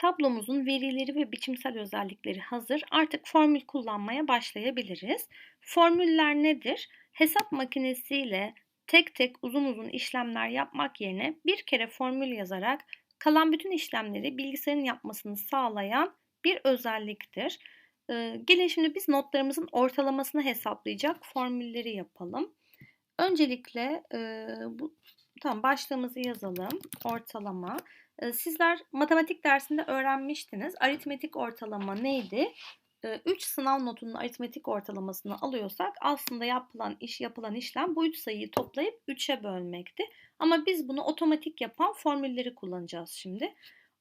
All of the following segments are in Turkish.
Tablomuzun verileri ve biçimsel özellikleri hazır. Artık formül kullanmaya başlayabiliriz. Formüller nedir? Hesap makinesiyle tek tek uzun uzun işlemler yapmak yerine bir kere formül yazarak kalan bütün işlemleri bilgisayarın yapmasını sağlayan bir özelliktir. Ee, gelin şimdi biz notlarımızın ortalamasını hesaplayacak formülleri yapalım. Öncelikle e, bu tamam başlığımızı yazalım. Ortalama. Sizler matematik dersinde öğrenmiştiniz. Aritmetik ortalama neydi? 3 sınav notunun aritmetik ortalamasını alıyorsak aslında yapılan iş yapılan işlem bu 3 sayıyı toplayıp 3'e bölmekti. Ama biz bunu otomatik yapan formülleri kullanacağız şimdi.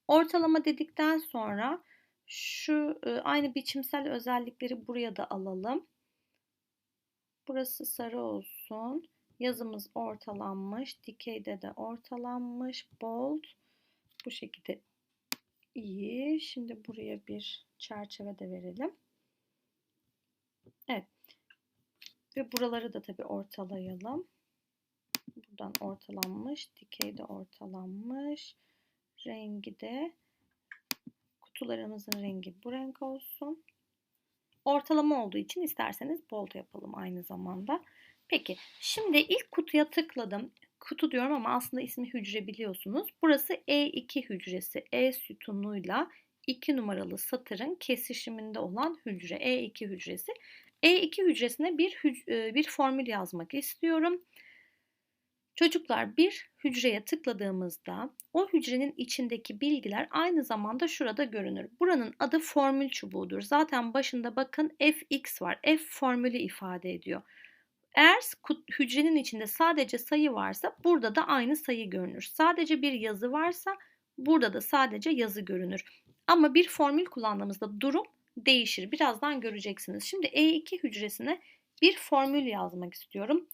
Ortalama dedikten sonra şu aynı biçimsel özellikleri buraya da alalım. Burası sarı olsun. Yazımız ortalanmış. Dikeyde de ortalanmış. Bold. Bu şekilde iyi. Şimdi buraya bir çerçeve de verelim. Evet. Ve buraları da tabii ortalayalım. Buradan ortalanmış. Dikey de ortalanmış. Rengi de kutularımızın rengi bu renk olsun. Ortalama olduğu için isterseniz bold yapalım aynı zamanda. Peki şimdi ilk kutuya tıkladım kutu diyorum ama aslında ismi hücre biliyorsunuz. Burası E2 hücresi. E sütunuyla 2 numaralı satırın kesişiminde olan hücre. E2 hücresi. E2 hücresine bir, hüc- bir formül yazmak istiyorum. Çocuklar bir hücreye tıkladığımızda o hücrenin içindeki bilgiler aynı zamanda şurada görünür. Buranın adı formül çubuğudur. Zaten başında bakın fx var. F formülü ifade ediyor. Eğer hücrenin içinde sadece sayı varsa burada da aynı sayı görünür. Sadece bir yazı varsa burada da sadece yazı görünür. Ama bir formül kullandığımızda durum değişir. Birazdan göreceksiniz. Şimdi E2 hücresine bir formül yazmak istiyorum.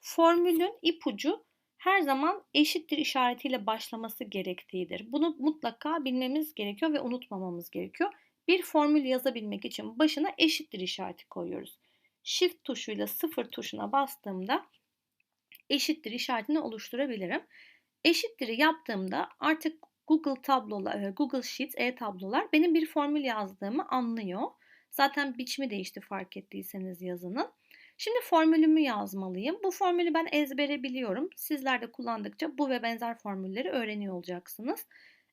Formülün ipucu her zaman eşittir işaretiyle başlaması gerektiğidir. Bunu mutlaka bilmemiz gerekiyor ve unutmamamız gerekiyor. Bir formül yazabilmek için başına eşittir işareti koyuyoruz. Shift tuşuyla sıfır tuşuna bastığımda eşittir işaretini oluşturabilirim. Eşittir'i yaptığımda artık Google tablolar, e, Google Sheets, e-tablolar benim bir formül yazdığımı anlıyor. Zaten biçimi değişti fark ettiyseniz yazının. Şimdi formülümü yazmalıyım. Bu formülü ben ezbere biliyorum. Sizler de kullandıkça bu ve benzer formülleri öğreniyor olacaksınız.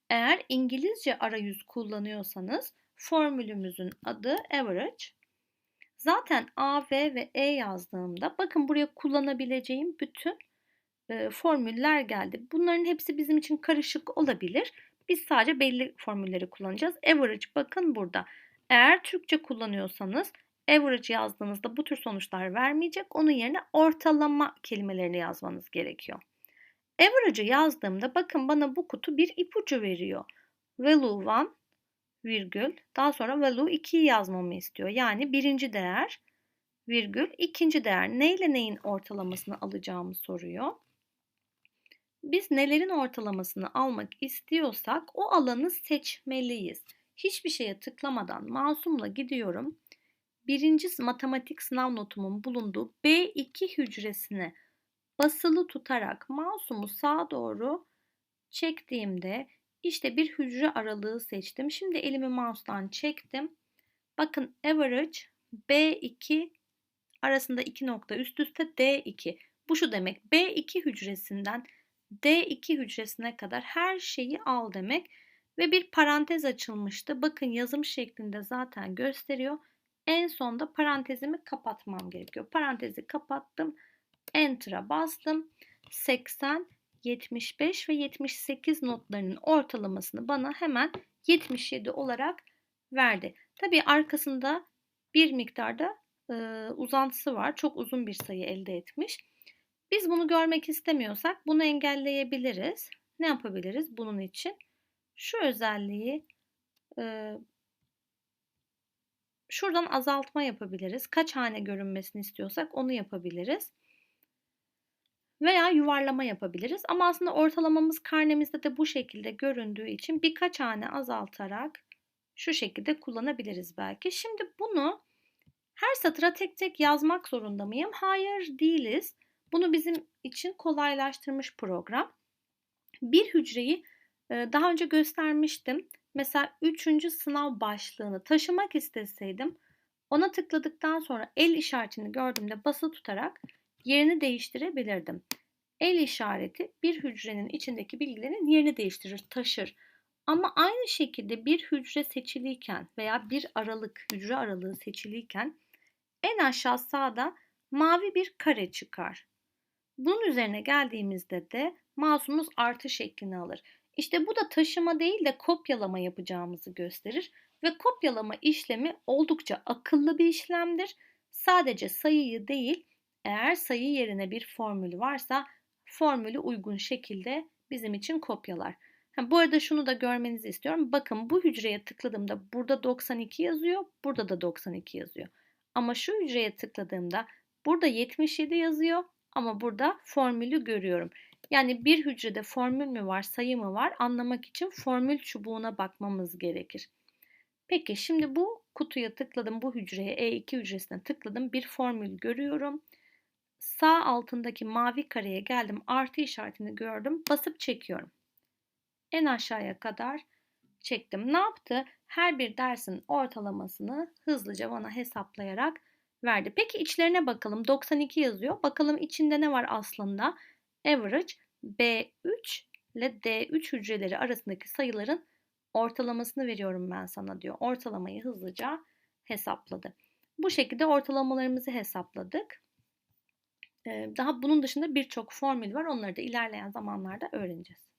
Eğer İngilizce arayüz kullanıyorsanız formülümüzün adı average. Zaten A, V ve E yazdığımda bakın buraya kullanabileceğim bütün e, formüller geldi. Bunların hepsi bizim için karışık olabilir. Biz sadece belli formülleri kullanacağız. Average bakın burada. Eğer Türkçe kullanıyorsanız average yazdığınızda bu tür sonuçlar vermeyecek. Onun yerine ortalama kelimelerini yazmanız gerekiyor. Average'ı yazdığımda bakın bana bu kutu bir ipucu veriyor. Value 1, virgül. Daha sonra value 2'yi yazmamı istiyor. Yani birinci değer virgül ikinci değer. Neyle neyin ortalamasını alacağımı soruyor. Biz nelerin ortalamasını almak istiyorsak o alanı seçmeliyiz. Hiçbir şeye tıklamadan masumla gidiyorum. Birinci matematik sınav notumun bulunduğu B2 hücresine basılı tutarak masumu sağa doğru çektiğimde işte bir hücre aralığı seçtim. Şimdi elimi mouse'dan çektim. Bakın average B2 arasında iki nokta üst üste D2. Bu şu demek B2 hücresinden D2 hücresine kadar her şeyi al demek. Ve bir parantez açılmıştı. Bakın yazım şeklinde zaten gösteriyor. En sonda parantezimi kapatmam gerekiyor. Parantezi kapattım. Enter'a bastım. 80 75 ve 78 notlarının ortalamasını bana hemen 77 olarak verdi. Tabii arkasında bir miktarda e, uzantısı var. Çok uzun bir sayı elde etmiş. Biz bunu görmek istemiyorsak bunu engelleyebiliriz. Ne yapabiliriz bunun için? Şu özelliği e, şuradan azaltma yapabiliriz. Kaç hane görünmesini istiyorsak onu yapabiliriz veya yuvarlama yapabiliriz. Ama aslında ortalamamız karnemizde de bu şekilde göründüğü için birkaç hane azaltarak şu şekilde kullanabiliriz belki. Şimdi bunu her satıra tek tek yazmak zorunda mıyım? Hayır değiliz. Bunu bizim için kolaylaştırmış program. Bir hücreyi daha önce göstermiştim. Mesela üçüncü sınav başlığını taşımak isteseydim ona tıkladıktan sonra el işaretini gördüğümde basılı tutarak yerini değiştirebilirdim. El işareti bir hücrenin içindeki bilgilerin yerini değiştirir, taşır. Ama aynı şekilde bir hücre seçiliyken veya bir aralık, hücre aralığı seçiliyken en aşağı sağda mavi bir kare çıkar. Bunun üzerine geldiğimizde de mouse'umuz artı şeklini alır. İşte bu da taşıma değil de kopyalama yapacağımızı gösterir ve kopyalama işlemi oldukça akıllı bir işlemdir. Sadece sayıyı değil, eğer sayı yerine bir formül varsa formülü uygun şekilde bizim için kopyalar. Ha, bu arada şunu da görmenizi istiyorum. Bakın bu hücreye tıkladığımda burada 92 yazıyor, burada da 92 yazıyor. Ama şu hücreye tıkladığımda burada 77 yazıyor ama burada formülü görüyorum. Yani bir hücrede formül mü var, sayı mı var anlamak için formül çubuğuna bakmamız gerekir. Peki şimdi bu kutuya tıkladım, bu hücreye E2 hücresine tıkladım. Bir formül görüyorum. Sağ altındaki mavi kareye geldim. Artı işaretini gördüm. Basıp çekiyorum. En aşağıya kadar çektim. Ne yaptı? Her bir dersin ortalamasını hızlıca bana hesaplayarak verdi. Peki içlerine bakalım. 92 yazıyor. Bakalım içinde ne var aslında? Average B3 ile D3 hücreleri arasındaki sayıların ortalamasını veriyorum ben sana diyor. Ortalamayı hızlıca hesapladı. Bu şekilde ortalamalarımızı hesapladık. Daha bunun dışında birçok formül var. Onları da ilerleyen zamanlarda öğreneceğiz.